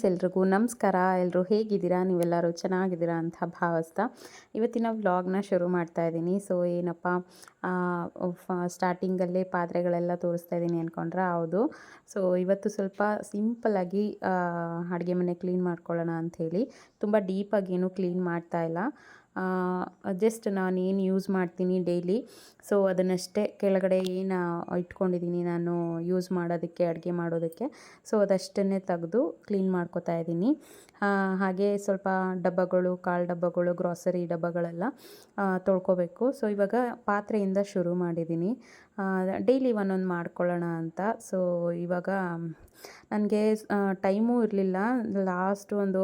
Friends, ಎಲ್ರಿಗೂ ನಮಸ್ಕಾರ. ಎಲ್ಲರೂ ಹೇಗಿದ್ದೀರಾ? ನೀವೆಲ್ಲರೂ ಚೆನ್ನಾಗಿದ್ದೀರಾ ಅಂತ ಭಾವಿಸ್ತಾ ಇವತ್ತಿನ ವ್ಲಾಗ್ನ ಶುರು ಮಾಡ್ತಾ ಇದ್ದೀನಿ. ಸೊ, ಏನಪ್ಪ ಸ್ಟಾರ್ಟಿಂಗಲ್ಲೇ ಪಾತ್ರೆಗಳೆಲ್ಲ ತೋರಿಸ್ತಾ ಇದ್ದೀನಿ ಅಂದ್ಕೊಂಡ್ರೆ ಹೌದು. ಸೊ, ಇವತ್ತು ಸ್ವಲ್ಪ ಸಿಂಪಲಾಗಿ ಅಡುಗೆ ಮನೆ ಕ್ಲೀನ್ ಮಾಡ್ಕೊಳ್ಳೋಣ ಅಂಥೇಳಿ. ತುಂಬ ಡೀಪಾಗಿ ಏನು ಕ್ಲೀನ್ ಮಾಡ್ತಾ ಇಲ್ಲ. ಜಸ್ಟ್ ನಾನು ಏನು ಯೂಸ್ ಮಾಡ್ತೀನಿ ಡೈಲಿ ಸೊ ಅದನ್ನಷ್ಟೇ ಕೆಳಗಡೆ ಏನು ಇಟ್ಕೊಂಡಿದ್ದೀನಿ ನಾನು ಯೂಸ್ ಮಾಡೋದಕ್ಕೆ, ಅಡುಗೆ ಮಾಡೋದಕ್ಕೆ. ಸೊ ಅದಷ್ಟನ್ನೇ ತೆಗೆದು ಕ್ಲೀನ್ ಮಾಡ್ಕೊತಾ ಇದ್ದೀನಿ ಹಾಗೆ ಸ್ವಲ್ಪ ಡಬ್ಬಗಳು ಕಾಳು ಡಬ್ಬಗಳು ಗ್ರಾಸರಿ ಡಬ್ಬಗಳೆಲ್ಲ ತೊಳ್ಕೊಬೇಕು. ಸೊ ಇವಾಗ ಪಾತ್ರೆಯಿಂದ ಶುರು ಮಾಡಿದ್ದೀನಿ ಡೈಲಿ ಒಂದೊಂದು ಮಾಡ್ಕೊಳ್ಳೋಣ ಅಂತ. ಸೊ ಇವಾಗ, ನನಗೆ ಟೈಮೂ ಇರಲಿಲ್ಲ. ಲಾಸ್ಟ್ ಒಂದು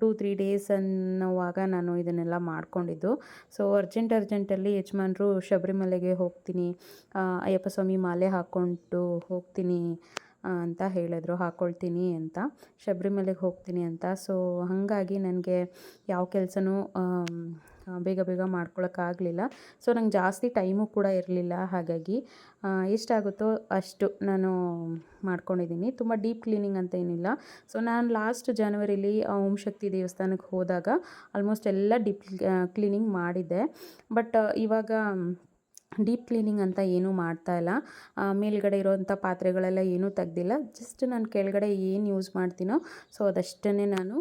ಟೂ ತ್ರೀ ಡೇಸ್ ಅನ್ನೋವಾಗ ನಾನು ಇದನ್ನೆಲ್ಲ ಮಾಡ್ಕೊಂಡಿದ್ದು. ಸೊ ಅರ್ಜೆಂಟ್ ಅರ್ಜೆಂಟಲ್ಲಿ ಯಜಮಾನ್ರು ಶಬರಿಮಲೆಗೆ ಹೋಗ್ತೀನಿ. ಅಯ್ಯಪ್ಪ ಸ್ವಾಮಿ ಮಾಲೆ ಹಾಕ್ಕೊಂಡು ಹೋಗ್ತೀನಿ. ಅಂತ ಹೇಳಿದ್ರು ಹಾಕ್ಕೊಳ್ತೀನಿ ಅಂತ, ಶಬರಿಮಲೆಗೆ ಹೋಗ್ತೀನಿ ಅಂತ. ಸೊ ಹಾಗಾಗಿ ನನಗೆ ಯಾವ ಕೆಲಸನೂ ಬೇಗ ಬೇಗ ಮಾಡ್ಕೊಳಕ್ಕಾಗಲಿಲ್ಲ ಸೊ ನಂಗೆ ಜಾಸ್ತಿ ಟೈಮು ಕೂಡ ಇರಲಿಲ್ಲ, ಹಾಗಾಗಿ ಎಷ್ಟಾಗುತ್ತೋ ಅಷ್ಟು ನಾನು ಮಾಡ್ಕೊಂಡಿದ್ದೀನಿ. ತುಂಬ ಡೀಪ್ ಕ್ಲೀನಿಂಗ್ ಅಂತ ಏನಿಲ್ಲ. ಸೊ ನಾನು ಲಾಸ್ಟ್ ಜನವರಿಲಿ ಓಂ ಶಕ್ತಿ ದೇವಸ್ಥಾನಕ್ಕೆ ಹೋದಾಗ, ಆಲ್ಮೋಸ್ಟ್ ಎಲ್ಲ ಡೀಪ್ ಕ್ಲೀನಿಂಗ್ ಮಾಡಿದ್ದೆ. ಬಟ್, ಇವಾಗ ಡೀಪ್ ಕ್ಲೀನಿಂಗ್ ಅಂತ ಏನೂ ಮಾಡ್ತಾ ಇಲ್ಲ. ಮೇಲ್ಗಡೆ ಇರೋವಂಥ ಪಾತ್ರೆಗಳೆಲ್ಲ ಏನೂ ತೆಗ್ದಿಲ್ಲ. ಜಸ್ಟ್ ನಾನು ಕೆಳಗಡೆ ಏನು ಯೂಸ್ ಮಾಡ್ತೀನೋ, ಸೊ ಅದಷ್ಟನ್ನೇ ನಾನು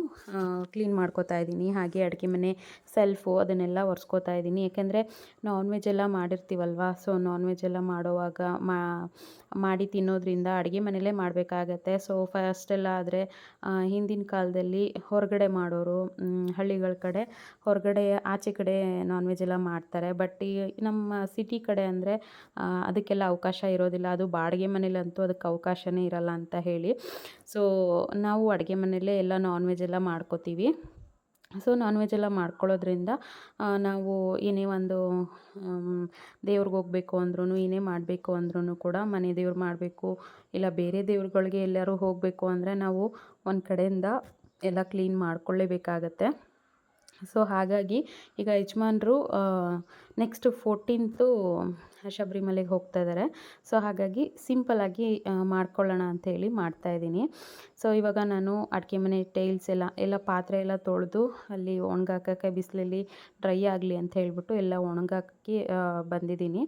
ಕ್ಲೀನ್ ಮಾಡ್ಕೋತಾ ಇದ್ದೀನಿ. ಹಾಗೆ ಅಡುಗೆ ಮನೆ ಸೆಲ್ಫು ಅದನ್ನೆಲ್ಲ ಒರೆಸ್ಕೋತಾ ಇದ್ದೀನಿ. ಯಾಕೆಂದರೆ ನಾನ್ ವೆಜ್ ಎಲ್ಲ ಮಾಡಿರ್ತೀವಲ್ವ, ಸೊ ನಾನ್ ವೆಜ್ ಎಲ್ಲ ಮಾಡುವಾಗ ಮಾಡಿ ತಿನ್ನೋದ್ರಿಂದ ಅಡುಗೆ ಮನೆಯಲ್ಲೇ ಮಾಡಬೇಕಾಗತ್ತೆ. ಸೊ ಫಸ್ಟೆಲ್ಲ ಆದರೆ ಹಿಂದಿನ ಕಾಲದಲ್ಲಿ ಹೊರಗಡೆ ಮಾಡೋರು ಹಳ್ಳಿಗಳ ಕಡೆ ಹೊರಗಡೆ, ಆಚೆ ಕಡೆ ನಾನ್ ವೆಜ್ ಎಲ್ಲ ಮಾಡ್ತಾರೆ. ಬಟ್ ಈ ನಮ್ಮ ಸಿಟಿ ಕಡೆ ಅಂದರೆ ಅದಕ್ಕೆಲ್ಲ ಅವಕಾಶ ಇರೋದಿಲ್ಲ. ಅದು ಬಾಡಿಗೆ ಮನೇಲಂತೂ ಅದಕ್ಕೆ ಅವಕಾಶವೇ ಇರಲ್ಲ ಅಂತ ಹೇಳಿ. ಸೊ ನಾವು ಅಡುಗೆ ಮನೆಯಲ್ಲೇ ಎಲ್ಲ ನಾನ್ ವೆಜ್ ಎಲ್ಲ ಮಾಡ್ಕೋತೀವಿ. ಸೊ ನಾನ್ ವೆಜ್ ಎಲ್ಲ ಮಾಡ್ಕೊಳ್ಳೋದ್ರಿಂದ ನಾವು ಏನೇ ಒಂದು ದೇವ್ರಿಗೆ ಹೋಗ್ಬೇಕು ಅಂದ್ರೂ ಏನೇ ಮಾಡಬೇಕು ಅಂದ್ರೂ ಕೂಡ ಮನೆ ದೇವ್ರು ಮಾಡಬೇಕು. ಇಲ್ಲ ಬೇರೆ ದೇವ್ರುಗಳಿಗೆ ಎಲ್ಲರೂ ಹೋಗಬೇಕು ಅಂದರೆ ನಾವು ಒಂದು ಕಡೆಯಿಂದ ಎಲ್ಲ ಕ್ಲೀನ್ ಮಾಡ್ಕೊಳ್ಳೇಬೇಕಾಗತ್ತೆ. ಸೊ ಹಾಗಾಗಿ ಈಗ ಯಜಮಾನ್ರು ನೆಕ್ಸ್ಟ್ ಫೋರ್ಟೀನ್ತು ಶಬರಿಮಲೆಗೆ ಹೋಗ್ತಾ ಇದ್ದಾರೆ ಸೊ ಹಾಗಾಗಿ ಸಿಂಪಲಾಗಿ ಮಾಡ್ಕೊಳ್ಳೋಣ ಅಂಥೇಳಿ ಮಾಡ್ತಾಯಿದ್ದೀನಿ ಸೊ ಇವಾಗ ನಾನು ಅಡಿಕೆ ಮನೆ ಟೈಲ್ಸ್ ಎಲ್ಲ ಎಲ್ಲ ಪಾತ್ರೆ ಎಲ್ಲ ತೊಳೆದು ಅಲ್ಲಿ ಒಣಗಾಕೋಕ್ಕೆ ಬಿಸಿಲಲ್ಲಿ ಡ್ರೈ ಆಗಲಿ ಅಂತ ಹೇಳ್ಬಿಟ್ಟು ಎಲ್ಲ ಒಣಗಾಕಿ ಬಂದಿದ್ದೀನಿ.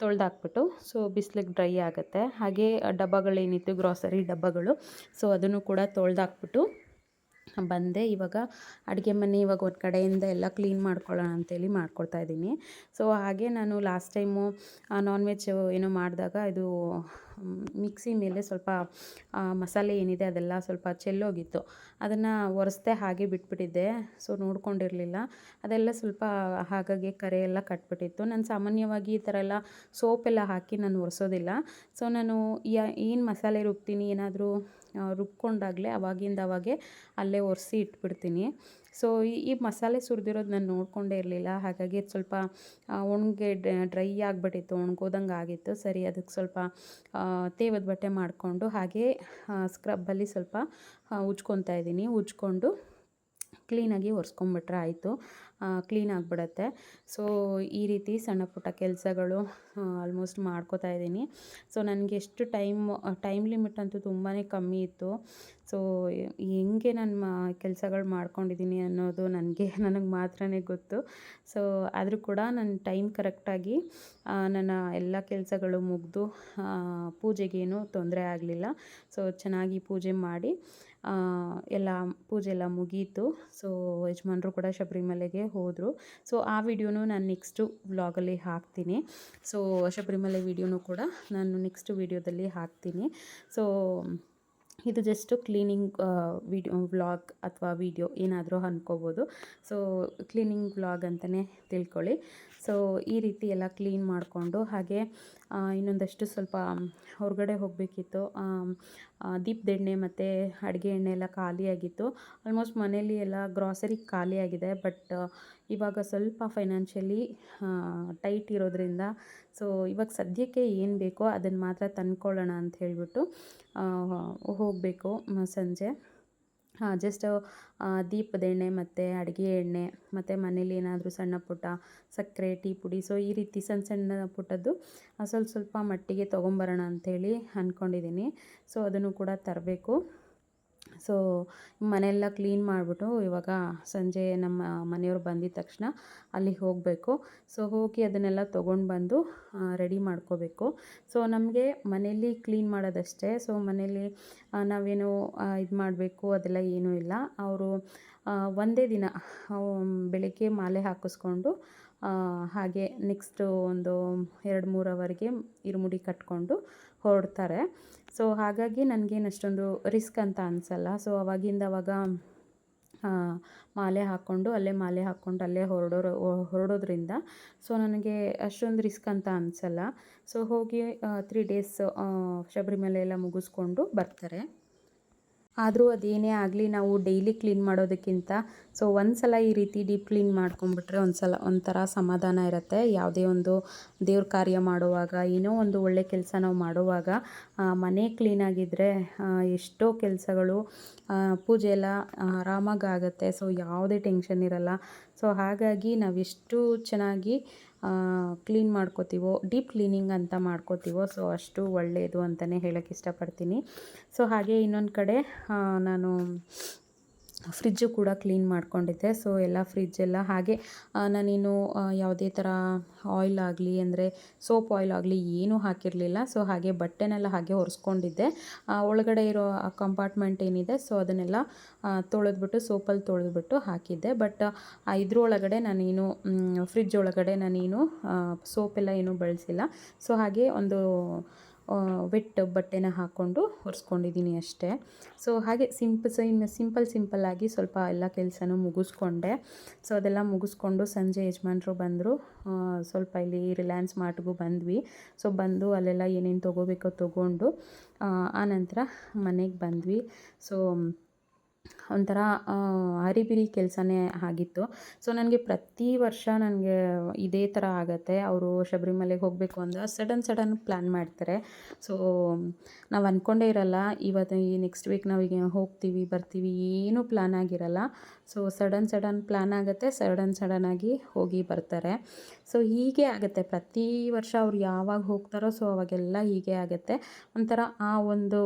ತೊಳೆದಾಕ್ಬಿಟ್ಟು ಸೊ ಬಿಸಿಲಿಗೆ ಡ್ರೈ ಆಗುತ್ತೆ. ಹಾಗೆ ಡಬ್ಬಗಳೇನಿತ್ತು ಗ್ರಾಸರಿ ಡಬ್ಬಗಳು. ಸೊ ಅದನ್ನು ಕೂಡ ತೊಳೆದಾಕ್ಬಿಟ್ಟು ಬಂದೆ. ಇವಾಗ ಅಡುಗೆ ಮನೆ ಇವಾಗ ಒಂದು ಕಡೆಯಿಂದ ಎಲ್ಲ ಕ್ಲೀನ್ ಮಾಡ್ಕೊಳ್ಳೋಣ ಅಂತೇಳಿ ಮಾಡ್ಕೊಳ್ತಾ ಇದ್ದೀನಿ. ಸೊ ಹಾಗೆ ನಾನು ಲಾಸ್ಟ್ ಟೈಮು ನಾನ್ ವೆಜ್ ಏನೋ ಮಾಡಿದಾಗ ಇದು ಮಿಕ್ಸಿ ಮೇಲೆ ಸ್ವಲ್ಪ ಮಸಾಲೆ ಏನಿದೆ ಅದೆಲ್ಲ ಸ್ವಲ್ಪ ಚೆಲ್ಲೋಗಿತ್ತು. ಅದನ್ನು ಒರೆಸ್ದೆ ಹಾಗೆ ಬಿಟ್ಬಿಟ್ಟಿದ್ದೆ. ಸೊ, ನೋಡ್ಕೊಂಡಿರಲಿಲ್ಲ. ಅದೆಲ್ಲ ಸ್ವಲ್ಪ ಹಾಗಾಗಿ ಕರೆ ಎಲ್ಲ ಕಟ್ಬಿಟ್ಟಿತ್ತು. ನಾನು ಸಾಮಾನ್ಯವಾಗಿ ಈ ಥರ ಎಲ್ಲ ಸೋಪೆಲ್ಲ ಹಾಕಿ ನಾನು ಒರೆಸೋದಿಲ್ಲ. ಸೊ, ನಾನು ಯಾ, ಏನು ಮಸಾಲೆ ರುಬ್ತೀನಿ ಏನಾದರೂ ರುಬ್ಕೊಂಡಾಗಲೇ ಅವಾಗಿಂದ ಅವಾಗೆ ಅಲ್ಲೇ ಒರೆಸಿ ಇಟ್ಬಿಡ್ತೀನಿ. ಸೊ ಈ ಮಸಾಲೆ ಸುರಿದಿರೋದು ನಾನು ನೋಡಿಕೊಂಡೇ ಇರಲಿಲ್ಲ. ಹಾಗಾಗಿ ಅದು ಸ್ವಲ್ಪ ಒಣಗೆ ಡ್ರೈ ಆಗಿಬಿಟ್ಟಿತ್ತು, ಒಣಗೋದಂಗೆ ಆಗಿತ್ತು. ಸರಿ ಅದಕ್ಕೆ ಸ್ವಲ್ಪ ತೇವದ ಬಟ್ಟೆ ಮಾಡಿಕೊಂಡು ಹಾಗೆ ಸ್ಕ್ರಬ್ಬಲ್ಲಿ ಸ್ವಲ್ಪ ಉಜ್ಕೊತಾ ಇದ್ದೀನಿ. ಉಜ್ಕೊಂಡು ಕ್ಲೀನಾಗಿ ಒರೆಸ್ಕೊಂಬಿಟ್ರೆ ಆಯಿತು ಕ್ಲೀನ್ ಆಗಿಬಿಡತ್ತೆ. ಸೊ ಈ ರೀತಿ ಸಣ್ಣ ಪುಟ್ಟ ಕೆಲಸಗಳು ಆಲ್ಮೋಸ್ಟ್ ಮಾಡ್ಕೋತಾ ಇದ್ದೀನಿ. ಸೊ ನನಗೆ ಎಷ್ಟು ಟೈಮ್ ಟೈಮ್ ಲಿಮಿಟ್ ಅಂತೂ ತುಂಬಾ ಕಮ್ಮಿ ಇತ್ತು. ಸೊ ಹೆಂಗೆ ನಾನು ಮಾ, ಕೆಲಸಗಳು ಮಾಡ್ಕೊಂಡಿದ್ದೀನಿ ಅನ್ನೋದು ನನಗೆ ನನಗೆ ಮಾತ್ರನೇ ಗೊತ್ತು. ಸೊ ಆದರೂ ಕೂಡ ನನ್ನ ಟೈಮ್ ಕರೆಕ್ಟಾಗಿ ನನ್ನ ಎಲ್ಲ ಕೆಲಸಗಳು ಮುಗಿದು ಪೂಜೆಗೇನು ತೊಂದರೆ ಆಗಲಿಲ್ಲ. ಸೊ ಚೆನ್ನಾಗಿ ಪೂಜೆ ಮಾಡಿ ಎಲ್ಲ ಪೂಜೆ ಎಲ್ಲ ಮುಗೀತು. ಸೊ ಯಜಮಾನ್ರು ಕೂಡ ಶಬರಿಮಲೆಗೆ ಹೋದರು. ಸೊ ಆ ವಿಡಿಯೋನು ನಾನು ನೆಕ್ಸ್ಟು ವ್ಲಾಗಲ್ಲಿ ಹಾಕ್ತೀನಿ. ಸೊ ಶಬರಿಮಲೆ ವಿಡಿಯೋನು ಕೂಡ ನಾನು ನೆಕ್ಸ್ಟ್ ವಿಡಿಯೋದಲ್ಲಿ ಹಾಕ್ತೀನಿ. ಸೊ ಇದು ಜಸ್ಟು ಕ್ಲೀನಿಂಗ್ ವಿಡಿಯೋ ವ್ಲಾಗ್ ಅಥವಾ ವಿಡಿಯೋ ಏನಾದರೂ ಅಂದ್ಕೋಬೋದು ಸೊ ಕ್ಲೀನಿಂಗ್ ವ್ಲಾಗ್ ಅಂತಲೇ ತಿಳ್ಕೊಳ್ಳಿ. ಸೊ ಈ ರೀತಿ ಎಲ್ಲ ಕ್ಲೀನ್ ಮಾಡಿಕೊಂಡು ಹಾಗೆ ಇನ್ನೊಂದಷ್ಟು ಸ್ವಲ್ಪ ಹೊರಗಡೆ ಹೋಗಬೇಕಿತ್ತು. ದೀಪದ ಎಣ್ಣೆ ಮತ್ತು ಅಡುಗೆ ಎಣ್ಣೆ ಎಲ್ಲ ಖಾಲಿಯಾಗಿತ್ತು. ಆಲ್ಮೋಸ್ಟ್ ಮನೇಲಿ ಎಲ್ಲ ಗ್ರಾಸರಿ ಖಾಲಿಯಾಗಿದೆ ಬಟ್ ಇವಾಗ ಸ್ವಲ್ಪ ಫೈನಾನ್ಷಿಯಲಿ ಟೈಟ್ ಇರೋದ್ರಿಂದ ಸೊ, ಇವಾಗ ಸದ್ಯಕ್ಕೆ ಏನು ಬೇಕೋ ಅದನ್ನು ಮಾತ್ರ ತಂದ್ಕೊಳ್ಳೋಣ ಅಂತ ಹೇಳಿಬಿಟ್ಟು ಹೋಗಬೇಕು ಸಂಜೆ. ಜಸ್ಟ್ ದೀಪದ ಎಣ್ಣೆ ಮತ್ತು ಅಡುಗೆ ಎಣ್ಣೆ, ಮತ್ತು ಮನೇಲಿ ಏನಾದರೂ ಸಣ್ಣ ಪುಟ್ಟ ಸಕ್ಕರೆ, ಟೀ ಪುಡಿ, ಸೊ, ಈ ರೀತಿ ಸಣ್ಣ ಸಣ್ಣ ಪುಟ್ಟದ್ದು ಸ್ವಲ್ಪ ಸ್ವಲ್ಪ ಮಟ್ಟಿಗೆ ತೊಗೊಂಬರೋಣ ಅಂಥೇಳಿ ಅಂದ್ಕೊಂಡಿದ್ದೀನಿ ಸೊ, ಅದನ್ನು ಕೂಡ ತರಬೇಕು. ಸೊ ಮನೆಯೆಲ್ಲ ಕ್ಲೀನ್ ಮಾಡಿಬಿಟ್ಟು ಇವಾಗ ಸಂಜೆ ನಮ್ಮ ಮನೆಯವ್ರು ಬಂದಿದ ತಕ್ಷಣ ಅಲ್ಲಿಗೆ ಹೋಗಬೇಕು. ಸೊ ಹೋಗಿ ಅದನ್ನೆಲ್ಲ ತೊಗೊಂಡು ಬಂದು ರೆಡಿ ಮಾಡ್ಕೋಬೇಕು. ಸೊ ನಮಗೆ ಮನೆಯಲ್ಲಿ ಕ್ಲೀನ್ ಮಾಡೋದಷ್ಟೇ. ಸೊ ಮನೇಲಿ ಆ, ನಾವೇನು ಇದು ಮಾಡಬೇಕು ಅದೆಲ್ಲ ಏನೂ ಇಲ್ಲ. ಅವರು ಒಂದೇ ದಿನ ಬೆಳಗ್ಗೆ ಮಾಲೆ ಹಾಕಿಸ್ಕೊಂಡು ಹಾಗೆ ನೆಕ್ಸ್ಟು ಒಂದು ಎರಡು ಮೂರವರೆಗೆ ಇರುಮುಡಿ ಕಟ್ಕೊಂಡು ಹೊರಡ್ತಾರೆ. ಸೊ ಹಾಗಾಗಿ ನನಗೇನು ಅಷ್ಟೊಂದು ರಿಸ್ಕ್ ಅಂತ ಅನಿಸಲ್ಲ. ಸೊ ಅವಾಗಿಂದ ಅವಾಗ ಮಾಲೆ ಹಾಕ್ಕೊಂಡು ಅಲ್ಲೇ ಮಾಲೆ ಹಾಕ್ಕೊಂಡು ಅಲ್ಲೇ ಹೊರಡೋ ಹೊರಡೋದ್ರಿಂದ ಸೊ ನನಗೆ ಅಷ್ಟೊಂದು ರಿಸ್ಕ್ ಅಂತ ಅನಿಸಲ್ಲ. ಸೊ ಹೋಗಿ ತ್ರೀ ಡೇಸ್ ಶಬರಿಮಲೆ ಎಲ್ಲ ಮುಗಿಸ್ಕೊಂಡು ಬರ್ತಾರೆ. ಆದರೂ ಅದೇನೇ ಆಗಲಿ ನಾವು ಡೈಲಿ ಕ್ಲೀನ್ ಮಾಡೋದಕ್ಕಿಂತ ಸೊ ಒಂದು ಸಲ ಈ ರೀತಿ ಡೀಪ್ ಕ್ಲೀನ್ ಮಾಡ್ಕೊಂಬಿಟ್ರೆ ಒಂದು ಸಲ ಒಂಥರ ಸಮಾಧಾನ ಇರುತ್ತೆ. ಯಾವುದೇ ಒಂದು ದೇವ್ರ ಕಾರ್ಯ ಮಾಡುವಾಗ, ಏನೋ ಒಂದು ಒಳ್ಳೆ ಕೆಲಸ ನಾವು ಮಾಡುವಾಗ ಮನೆ ಕ್ಲೀನಾಗಿದ್ದರೆ ಎಷ್ಟೋ ಕೆಲಸಗಳು ಪೂಜೆ ಎಲ್ಲ ಆರಾಮಾಗಿ ಆಗುತ್ತೆ. ಸೊ ಯಾವುದೇ ಟೆನ್ಷನ್ ಇರಲ್ಲ. ಸೊ ಹಾಗಾಗಿ ನಾವೆಷ್ಟು ಚೆನ್ನಾಗಿ ಕ್ಲೀನ್ ಮಾಡ್ಕೋತೀವೋ ಡೀಪ್ ಕ್ಲೀನಿಂಗ್ ಅಂತ ಮಾಡ್ಕೋತೀವೋ ಸೊ ಅಷ್ಟು ಒಳ್ಳೆಯದು ಅಂತಲೇ ಹೇಳೋಕ್ಕೆ ಇಷ್ಟಪಡ್ತೀನಿ. ಸೊ ಹಾಗೆ ಇನ್ನೊಂದು ಕಡೆ ನಾನು ಫ್ರಿಜ್ಜು ಕೂಡ ಕ್ಲೀನ್ ಮಾಡ್ಕೊಂಡಿದ್ದೆ. ಸೊ ಎಲ್ಲ ಫ್ರಿಜ್ಜೆಲ್ಲ ಹಾಗೆ ಆ, ನಾನೇನು ಯಾವುದೇ ಥರ ಆಯಿಲ್ ಆಗಲಿ ಅಂದರೆ ಸೋಪ್ ಆಯಿಲ್ ಆಗಲಿ ಏನೂ ಹಾಕಿರಲಿಲ್ಲ. ಸೊ ಹಾಗೆ ಬಟ್ಟೆನೆಲ್ಲ ಹಾಗೆ ಒರೆಸ್ಕೊಂಡಿದ್ದೆ. ಒಳಗಡೆ ಇರೋ ಕಂಪಾರ್ಟ್ಮೆಂಟ್ ಏನಿದೆ ಸೊ ಅದನ್ನೆಲ್ಲ ತೊಳೆದ್ಬಿಟ್ಟು ಸೋಪಲ್ಲಿ ತೊಳೆದ್ಬಿಟ್ಟು ಹಾಕಿದ್ದೆ. ಬಟ್ ಇದ್ರೊಳಗಡೆ ನಾನೇನು ಫ್ರಿಜ್ ಒಳಗಡೆ ನಾನೇನು ಸೋಪೆಲ್ಲ ಏನೂ ಬಳಸಿಲ್ಲ. ಸೊ ಹಾಗೆ ಒಂದು ವೆಟ್ ಬಟ್ಟೆನ ಹಾಕ್ಕೊಂಡು ಒರೆಸ್ಕೊಂಡಿದ್ದೀನಿ ಅಷ್ಟೇ. ಸೊ ಹಾಗೆ ಸಿಂಪಲ್ ಸಿಂಪಲ್ ಸಿಂಪಲ್ಲಾಗಿ ಸ್ವಲ್ಪ ಎಲ್ಲ ಕೆಲಸನೂ ಮುಗಿಸ್ಕೊಂಡೆ. ಸೊ ಅದೆಲ್ಲ ಮುಗಿಸ್ಕೊಂಡು ಸಂಜೆ ಯಜಮಾನರು ಬಂದರು. ಸ್ವಲ್ಪ ಇಲ್ಲಿ ರಿಲಯನ್ಸ್ ಮಾರ್ಟ್ಗೂ ಬಂದ್ವಿ. ಸೊ ಬಂದು ಅಲ್ಲೆಲ್ಲ ಏನೇನು ತೊಗೋಬೇಕೋ ತೊಗೊಂಡು ಆನಂತರ ಮನೆಗೆ ಬಂದ್ವಿ. ಸೊ ಒಂಥರ ಅರಿಬಿರಿ ಕೆಲಸನೇ ಆಗಿತ್ತು. ಸೊ ನನಗೆ ಪ್ರತಿ ವರ್ಷ ನನಗೆ ಇದೇ ಥರ ಆಗುತ್ತೆ. ಅವರು ಶಬರಿಮಲೆಗೆ ಹೋಗಬೇಕು ಅಂದ್ರೆ ಸಡನ್ ಸಡನ್ ಪ್ಲ್ಯಾನ್ ಮಾಡ್ತಾರೆ. ಸೊ ನಾವು ಅಂದ್ಕೊಂಡೇ ಇರಲ್ಲ, ಇವತ್ತು ಈ ನೆಕ್ಸ್ಟ್ ವೀಕ್ ನಾವು ಈಗ ಹೋಗ್ತೀವಿ, ಬರ್ತೀವಿ, ಏನೂ ಪ್ಲ್ಯಾನ್ ಆಗಿರಲ್ಲ. ಸೊ ಸಡನ್ ಸಡನ್ ಪ್ಲ್ಯಾನ್ ಆಗುತ್ತೆ, ಸಡನ್ ಸಡನ್ ಆಗಿ ಹೋಗಿ ಬರ್ತಾರೆ. ಸೊ ಹೀಗೆ ಆಗುತ್ತೆ. ಪ್ರತಿ ವರ್ಷ ಅವ್ರು ಯಾವಾಗ ಹೋಗ್ತಾರೋ ಸೊ ಅವಾಗೆಲ್ಲ ಹೀಗೆ ಆಗುತ್ತೆ. ಒಂಥರ ಆ ಒಂದು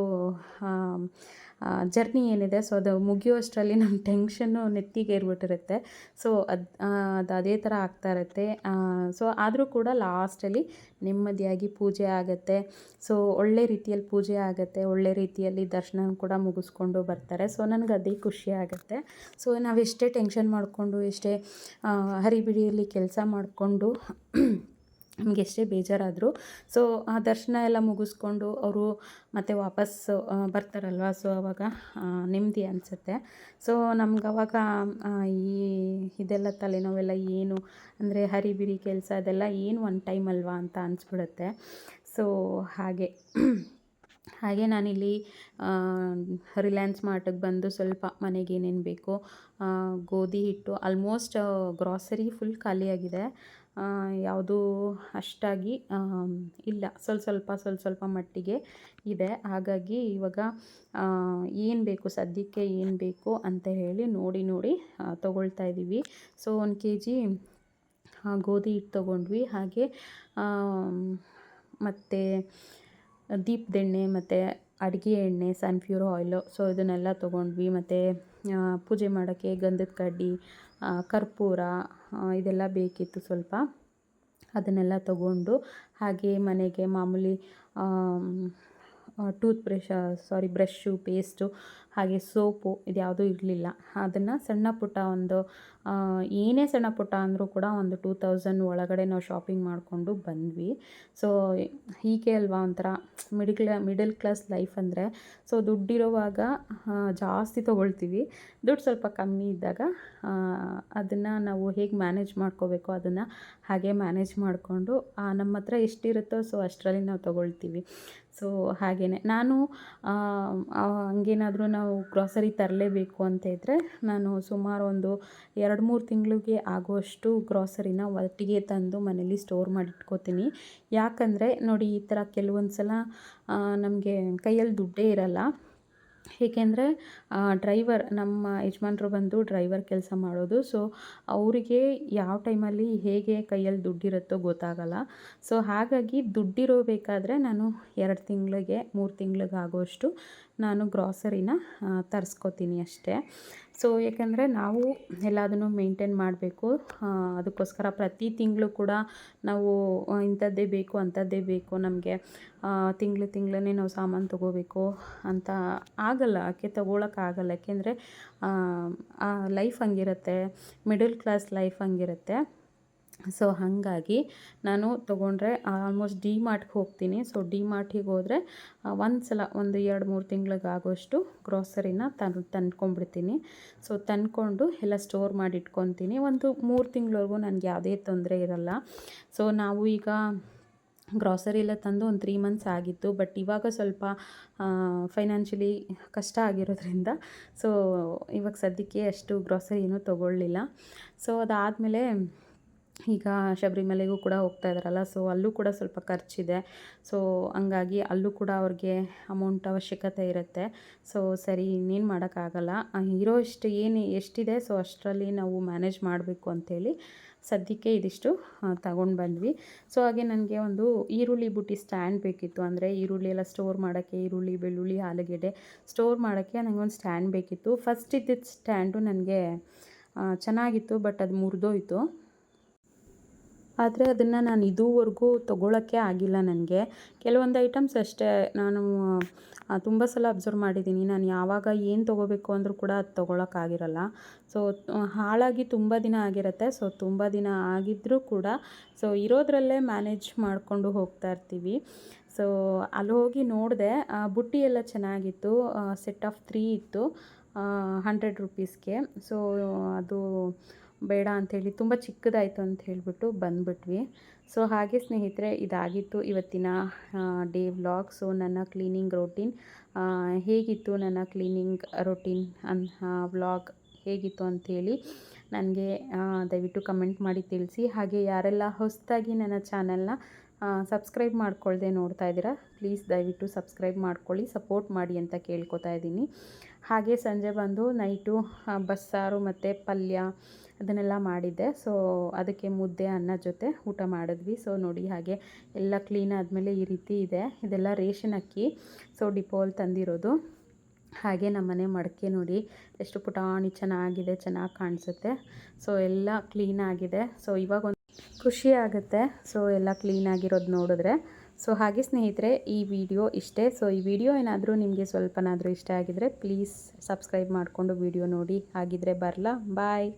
ಜರ್ನಿ ಏನಿದೆ ಸೊ ಅದು ಮುಗಿಯೋಷ್ಟರಲ್ಲಿ ನಮ್ಮ ಟೆನ್ಷನ್ನು ನೆತ್ತಿಗೆ ಏರ್ಬಿಟ್ಟಿರುತ್ತೆ. ಸೊ ಅದು ಅದು ಅದೇ ಥರ ಆಗ್ತಾ ಇರುತ್ತೆ. ಸೊ ಆದರೂ ಕೂಡ ಲಾಸ್ಟಲ್ಲಿ ನೆಮ್ಮದಿಯಾಗಿ ಪೂಜೆ ಆಗುತ್ತೆ. ಸೊ ಒಳ್ಳೆ ರೀತಿಯಲ್ಲಿ ಪೂಜೆ ಆಗುತ್ತೆ. ಒಳ್ಳೆ ರೀತಿಯಲ್ಲಿ ದರ್ಶನ ಕೂಡ ಮುಗಿಸ್ಕೊಂಡು ಬರ್ತಾರೆ. ಸೊ ನನಗೆ ಅದೇ ಖುಷಿ ಆಗುತ್ತೆ. ಸೊ ನಾವು ಎಷ್ಟೇ ಟೆನ್ಷನ್ ಮಾಡಿಕೊಂಡು, ಎಷ್ಟೇ ಹರಿಬಿಡಿಯಲ್ಲಿ ಕೆಲಸ ಮಾಡಿಕೊಂಡು ನಮ್ಗೆ ಎಷ್ಟೇ ಬೇಜಾರಾದರೂ. ಸೊ ಆ ದರ್ಶನ ಎಲ್ಲ ಮುಗಿಸ್ಕೊಂಡು ಅವರು ಮತ್ತೆ ವಾಪಸ್ ಬರ್ತಾರಲ್ವ? ಸೊ ಅವಾಗ ನೆಮ್ಮದಿ ಅನಿಸುತ್ತೆ. ಸೊ ನಮ್ಗೆ ಅವಾಗ ಈ ಇದೆಲ್ಲ ತಲೆನೋವೆಲ್ಲ ಏನು? ಅಂದರೆ ಹರಿಬಿರಿ ಕೆಲಸ ಅದೆಲ್ಲ ಏನು ಒನ್ ಟೈಮ್ ಅಲ್ವಾ ಅಂತ ಅನಿಸ್ಬಿಡುತ್ತೆ. ಸೊ ಹಾಗೆ. ಹಾಗೆ ನಾನಿಲ್ಲಿ ರಿಲಯನ್ಸ್ ಮಾರ್ಟಿಗೆ ಬಂದು ಸ್ವಲ್ಪ ಮನೆಗೆ ಏನೇನು ಬೇಕು ಗೋಧಿ ಹಿಟ್ಟು ಆಲ್ಮೋಸ್ಟ್ ಗ್ರಾಸರಿ ಫುಲ್ ಖಾಲಿಯಾಗಿದೆ. ಯಾವುದೂ ಅಷ್ಟಾಗಿ ಇಲ್ಲ. ಸ್ವಲ್ಪ ಸ್ವಲ್ಪ ಸ್ವಲ್ಪ ಸ್ವಲ್ಪ ಮಟ್ಟಿಗೆ ಇದೆ. ಹಾಗಾಗಿ ಇವಾಗ ಏನು ಬೇಕು, ಸದ್ಯಕ್ಕೆ ಏನು ಬೇಕು ಅಂತ ಹೇಳಿ ನೋಡಿ ನೋಡಿ ತೊಗೊಳ್ತಾ ಇದ್ದೀವಿ ಸೊ, ಒಂದು ಕೆ ಜಿ ಗೋಧಿ ಹಿಟ್ಟು ತೊಗೊಂಡ್ವಿ. ಹಾಗೆ ಮತ್ತು ದೀಪದೆಣ್ಣೆ ಮತ್ತು ಅಡುಗೆ ಎಣ್ಣೆ, ಸನ್ಫ್ಯೂರ್ ಆಯಿಲು. ಸೊ, ಇದನ್ನೆಲ್ಲ ತೊಗೊಂಡ್ವಿ. ಮತ್ತು ಪೂಜೆ ಮಾಡೋಕ್ಕೆ ಗಂಧದ ಕಡ್ಡಿ ಕರ್ಪೂರ ಇದೆಲ್ಲ ಬೇಕಿತ್ತು ಸ್ವಲ್ಪ. ಅದನ್ನೆಲ್ಲ ತಗೊಂಡು ಹಾಗೆ ಮನೆಗೆ ಮಾಮೂಲಿ tooth brush sorry, brush, paste, ಹಾಗೆ ಸೋಪು ಇದ್ಯಾವುದೂ ಇರಲಿಲ್ಲ. ಅದನ್ನು ಸಣ್ಣ ಪುಟ್ಟ ಒಂದು ಏನೇ ಸಣ್ಣ ಪುಟ್ಟ ಅಂದರೂ ಕೂಡ ಒಂದು ಟೂ ತೌಸಂಡ್ ಒಳಗಡೆ ನಾವು ಶಾಪಿಂಗ್ ಮಾಡಿಕೊಂಡು ಬಂದ್ವಿ. ಸೊ, ಹೀಗೆ ಅಲ್ವಾ ಒಂಥರ ಮಿಡಿಲ್ ಮಿಡಲ್ ಕ್ಲಾಸ್ ಲೈಫ್ ಅಂದರೆ. ಸೊ, ದುಡ್ಡಿರುವಾಗ ಜಾಸ್ತಿ ತೊಗೊಳ್ತೀವಿ. ದುಡ್ಡು ಸ್ವಲ್ಪ ಕಮ್ಮಿ ಇದ್ದಾಗ ಅದನ್ನು ನಾವು ಹೇಗೆ ಮ್ಯಾನೇಜ್ ಮಾಡ್ಕೋಬೇಕು ಅದನ್ನು ಹಾಗೆ ಮ್ಯಾನೇಜ್ ಮಾಡಿಕೊಂಡು ನಮ್ಮ ಹತ್ರ ಎಷ್ಟಿರುತ್ತೋ ಸೊ ಅಷ್ಟರಲ್ಲಿ ನಾವು ತೊಗೊಳ್ತೀವಿ. ಸೊ ಹಾಗೇ ನಾನು ಹಂಗೇನಾದರೂ ನಾವು ಗ್ರಾಸರಿ ತರಲೇಬೇಕು ಅಂತ ಇದ್ದರೆ ನಾನು ಸುಮಾರು ಒಂದು ಎರಡು ಮೂರು ತಿಂಗಳಿಗೆ ಆಗುವಷ್ಟು ಗ್ರಾಸರಿನ ಒಟ್ಟಿಗೆ ತಂದು ಮನೇಲಿ ಸ್ಟೋರ್ ಮಾಡಿ ಇಟ್ಕೋತೀನಿ ಯಾಕಂದರೆ, ನೋಡಿ ಈ ಥರ ಕೆಲವೊಂದು ಸಲ ನಮಗೆ ಕೈಯಲ್ಲಿ ದುಡ್ಡೇ ಇರಲ್ಲ. ಏಕೆಂದರೆ ಡ್ರೈವರ್, ನಮ್ಮ ಯಜಮಾನ್ರು ಬಂದು ಡ್ರೈವರ್ ಕೆಲಸ ಮಾಡೋದು. ಸೊ, ಅವರಿಗೆ ಯಾವ ಟೈಮಲ್ಲಿ ಹೇಗೆ ಕೈಯಲ್ಲಿ ದುಡ್ಡಿರುತ್ತೋ ಗೊತ್ತಾಗಲ್ಲ. ಸೊ, ಹಾಗಾಗಿ ದುಡ್ಡಿರೋಬೇಕಾದ್ರೆ ನಾನು ಎರಡು ತಿಂಗಳಿಗೆ, ಮೂರು ತಿಂಗ್ಳಿಗೆ ಆಗೋಷ್ಟು ನಾನು ಗ್ರಾಸರಿನ ತರಿಸ್ಕೋತೀನಿ ಅಷ್ಟೇ. ಸೊ ಏಕೆಂದರೆ ನಾವು ಎಲ್ಲದನ್ನು ಮೇಂಟೈನ್ ಮಾಡಬೇಕು. ಅದಕ್ಕೋಸ್ಕರ ಪ್ರತಿ ತಿಂಗಳು ಕೂಡ ನಾವು ಇಂಥದ್ದೇ ಬೇಕು, ಅಂಥದ್ದೇ ಬೇಕು, ನಮಗೆ ತಿಂಗಳು ತಿಂಗಳೇ ನಾವು ಸಾಮಾನು ತೊಗೋಬೇಕು ಅಂತ ಆಗಲ್ಲ ಯಾಕೆ ತೊಗೊಳಕ್ಕಾಗಲ್ಲ. ಯಾಕೆಂದರೆ ಲೈಫ್ ಹಂಗಿರುತ್ತೆ ಮಿಡಲ್ ಕ್ಲಾಸ್ ಲೈಫ್ ಹಂಗಿರುತ್ತೆ. ಸೊ ಹಾಗಾಗಿ ನಾನು ತೊಗೊಂಡ್ರೆ ಆಲ್ಮೋಸ್ಟ್ ಡಿ ಮಾರ್ಟ್ಗೆ ಹೋಗ್ತೀನಿ. ಸೊ ಡಿ ಮಾರ್ಟಿಗೆ ಹೋದರೆ ಒಂದು ಸಲ ಒಂದು ಎರಡು ಮೂರು ತಿಂಗ್ಳಿಗೆ ಆಗೋಷ್ಟು ಗ್ರೋಸರಿನ ತಂದು ತಂದ್ಕೊಂಡ್ಬಿಡ್ತೀನಿ. ಸೊ ತಂದ್ಕೊಂಡು ಎಲ್ಲ ಸ್ಟೋರ್ ಮಾಡಿ ಇಟ್ಕೊತೀನಿ ಒಂದು ಮೂರು ತಿಂಗಳವರೆಗೂ ನನಗೆ ಯಾವುದೇ ತೊಂದರೆ ಇರಲ್ಲ. ಸೊ ನಾವು ಈಗ ಗ್ರಾಸರಿ ಎಲ್ಲ ತಂದು ಒಂದು ತ್ರೀ ಮಂತ್ಸ್ ಆಗಿತ್ತು. ಬಟ್ ಇವಾಗ ಸ್ವಲ್ಪ ಫೈನಾನ್ಷಿಯಲಿ ಕಷ್ಟ ಆಗಿರೋದ್ರಿಂದ ಸೊ ಇವಾಗ ಸದ್ಯಕ್ಕೆ ಅಷ್ಟು ಗ್ರಾಸರಿ ಏನೂ ತೊಗೊಳ್ಳಿಲ್ಲ. ಸೊ ಅದಾದಮೇಲೆ ಈಗ ಶಬರಿಮಲೆಗೂ ಕೂಡ ಹೋಗ್ತಾ ಇದ್ದಾರಲ್ಲ ಸೊ ಅಲ್ಲೂ ಕೂಡ ಸ್ವಲ್ಪ ಖರ್ಚಿದೆ. ಸೊ ಹಂಗಾಗಿ ಅಲ್ಲೂ ಕೂಡ ಅವ್ರಿಗೆ ಅಮೌಂಟ್ ಅವಶ್ಯಕತೆ ಇರುತ್ತೆ. ಸೊ ಸರಿ, ಇನ್ನೇನು ಮಾಡೋಕ್ಕಾಗಲ್ಲ. ಇರೋ ಇಷ್ಟು ಏನು, ಎಷ್ಟಿದೆ ಸೊ ಅಷ್ಟರಲ್ಲಿ ನಾವು ಮ್ಯಾನೇಜ್ ಮಾಡಬೇಕು ಅಂಥೇಳಿ ಸದ್ಯಕ್ಕೆ ಇದಿಷ್ಟು ತಗೊಂಡು ಬಂದ್ವಿ. ಸೊ ಹಾಗೆ ನನಗೆ ಒಂದು ಈರುಳ್ಳಿ ಬುಟ್ಟಿ ಸ್ಟ್ಯಾಂಡ್ ಬೇಕಿತ್ತು. ಅಂದರೆ ಈರುಳ್ಳಿ ಎಲ್ಲ ಸ್ಟೋರ್ ಮಾಡೋಕ್ಕೆ, ಈರುಳ್ಳಿ, ಬೆಳ್ಳುಳ್ಳಿ, ಆಲೂಗೆಡ್ಡೆ ಸ್ಟೋರ್ ಮಾಡೋಕ್ಕೆ ನನಗೊಂದು ಸ್ಟ್ಯಾಂಡ್ ಬೇಕಿತ್ತು. ಫಸ್ಟ್ ಇದ್ದಿದ್ದ ಸ್ಟ್ಯಾಂಡು ನನಗೆ ಚೆನ್ನಾಗಿತ್ತು ಬಟ್ ಅದು ಮುರಿದೋಯ್ತು. ಆದರೆ ಅದನ್ನು ನಾನು ಇದುವರೆಗೂ ತೊಗೊಳಕ್ಕೆ ಆಗಿಲ್ಲ ನನಗೆ. ಕೆಲವೊಂದು ಐಟಮ್ಸ್ ಅಷ್ಟೇ. ನಾನು ತುಂಬ ಸಲ ಅಬ್ಸರ್ವ್ ಮಾಡಿದ್ದೀನಿ ನಾನು ಯಾವಾಗ ಏನು ತೊಗೋಬೇಕು ಅಂದರೂ ಕೂಡ ಅದು ತೊಗೊಳಕ್ಕಾಗಿರಲ್ಲ ಸೊ ಹಾಳಾಗಿ ತುಂಬ ದಿನ ಆಗಿರುತ್ತೆ. ಸೊ ತುಂಬ ದಿನ ಆಗಿದ್ದರೂ ಕೂಡ ಸೊ ಇರೋದರಲ್ಲೇ ಮ್ಯಾನೇಜ್ ಮಾಡಿಕೊಂಡು ಹೋಗ್ತಾ ಇರ್ತೀವಿ. ಸೊ ಅಲ್ಲಿ ಹೋಗಿ ನೋಡಿದೆ ಬುಟ್ಟಿ ಎಲ್ಲ ಚೆನ್ನಾಗಿತ್ತು. ಸೆಟ್ ಆಫ್ ತ್ರೀ ಇತ್ತು. ಹಂಡ್ರೆಡ್ ರುಪೀಸ್ಗೆ ಸೊ ಅದು ಬೇಡ ಅಂಥೇಳಿ ತುಂಬ ಚಿಕ್ಕದಾಯಿತು ಅಂತ ಹೇಳಿಬಿಟ್ಟು ಬಂದ್ಬಿಟ್ವಿ. ಸೊ ಹಾಗೆ ಸ್ನೇಹಿತರೆ, ಇದಾಗಿತ್ತು ಇವತ್ತಿನ ಡೇ ವ್ಲಾಗ್. ಸೊ ನನ್ನ ಕ್ಲೀನಿಂಗ್ ರೊಟೀನ್ ಹೇಗಿತ್ತು ನನ್ನ ಕ್ಲೀನಿಂಗ್ ರೊಟೀನ್ ಅನ್ ವ್ಲಾಗ್ ಹೇಗಿತ್ತು ಅಂಥೇಳಿ ನನಗೆ ದಯವಿಟ್ಟು ಕಮೆಂಟ್ ಮಾಡಿ ತಿಳಿಸಿ. ಹಾಗೆ ಯಾರೆಲ್ಲ ಹೊಸದಾಗಿ ನನ್ನ ಚಾನಲ್ನ ಸಬ್ಸ್ಕ್ರೈಬ್ ಮಾಡ್ಕೊಳ್ಳದೆ ನೋಡ್ತಾ ಇದ್ದೀರಾ, ಪ್ಲೀಸ್ ದಯವಿಟ್ಟು ಸಬ್ಸ್ಕ್ರೈಬ್ ಮಾಡ್ಕೊಳ್ಳಿ, ಸಪೋರ್ಟ್ ಮಾಡಿ ಅಂತ ಕೇಳ್ಕೊತಾ ಇದ್ದೀನಿ. ಹಾಗೆ ಸಂಜೆ ಬಂದು ನೈಟು ಬಸ್ಸಾರು ಮತ್ತು ಪಲ್ಯ ಅದನ್ನೆಲ್ಲ ಮಾಡಿದ್ದೆ. ಸೊ ಅದಕ್ಕೆ ಮುದ್ದೆ, ಅನ್ನ ಜೊತೆ ಊಟ ಮಾಡಿದ್ವಿ. ಸೊ ನೋಡಿ ಹಾಗೆ ಎಲ್ಲ ಕ್ಲೀನ್ ಆದಮೇಲೆ ಈ ರೀತಿ ಇದೆ. ಇದೆಲ್ಲ ರೇಷನ್ ಅಕ್ಕಿ. ಸೊ ಡಿಪೋಲ್ ತಂದಿರೋದು. ಹಾಗೆ ನಮ್ಮನೆ ಮಡಕೆ ನೋಡಿ ಎಷ್ಟು ಪುಟಾಣಿ ಚೆನ್ನಾಗಿದೆ, ಚೆನ್ನಾಗಿ ಕಾಣಿಸುತ್ತೆ. ಸೊ ಎಲ್ಲ ಕ್ಲೀನ್ ಆಗಿದೆ. ಸೊ ಇವಾಗ ಒಂದು ಖುಷಿ ಆಗುತ್ತೆ. ಸೊ ಎಲ್ಲ ಕ್ಲೀನ್ ಆಗಿರೋದು ನೋಡಿದ್ರೆ. ಸೊ ಹಾಗೆ ಸ್ನೇಹಿತರೆ, ಈ ವಿಡಿಯೋ ಇಷ್ಟೇ. ಸೊ ಈ ವಿಡಿಯೋ ಏನಾದರೂ ನಿಮಗೆ ಸ್ವಲ್ಪನಾದರೂ ಇಷ್ಟ ಆಗಿದರೆ ಪ್ಲೀಸ್ ಸಬ್ಸ್ಕ್ರೈಬ್ ಮಾಡಿಕೊಂಡು ವಿಡಿಯೋ ನೋಡಿ. ಹಾಗಿದ್ರೆ ಬರಲಾ. ಬಾಯ್